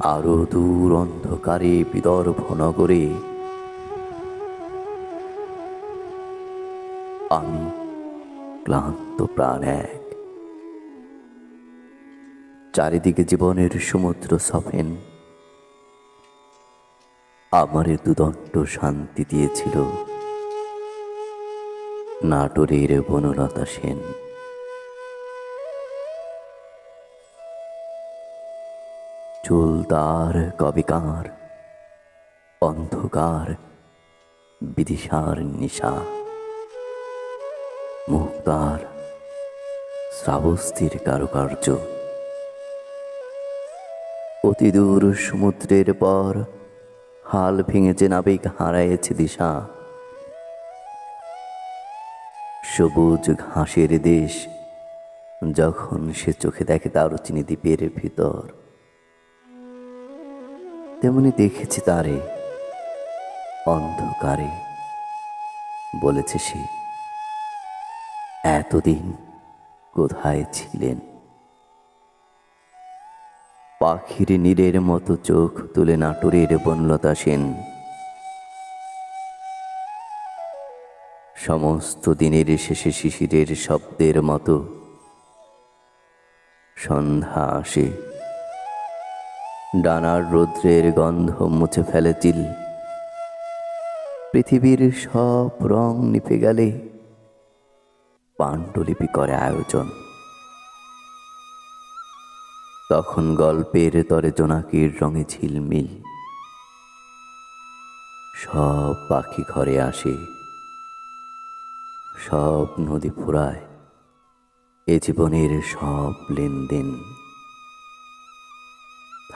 আরও দূর অন্ধকারে বিদর্ভ নগরে। আমি ক্লান্ত প্রাণ এক। চারিদিকে জীবনের সমুদ্র সফেন। আমারে দুদণ্ড শান্তি দিয়েছিল। নাটোরের বনলতা সেন। চুলদার কবিকার, অন্ধকার বিদিশার নিশা, মুক্তার শ্রাবস্তির কারুকার্য। অতি দূর সমুদ্রের পর হাল ভেঙেছে নাবিক হারাইছে দিশা। সবুজ ঘাসের দেশ যখন সে চোখে দেখে দারুচিনি দ্বীপের ভিতর। তেমনি দেখেছি তারে। অন্ধকারে, বলেছে সে। এতদিন কোথায় ছিলেন? পাখির নীরের মতো চোখ তুলে নাটুরের বনলতা সেন। সমস্ত দিনের শেষে শিশিরের শব্দের মতো সন্ধ্যা আসে। ডানার রৌদ্রের গন্ধ মুছে ফেলে চিল পৃথিবীর সব রং নিপে গেলে পাণ্ডুলিপি করে আয়োজন। তখন গল্পের তরে জোনাকির রঙে ঝিলমিল। সব পাখি ঘরে আসে। সব নদী ফুরায়। এ জীবনের সব লেনদেন।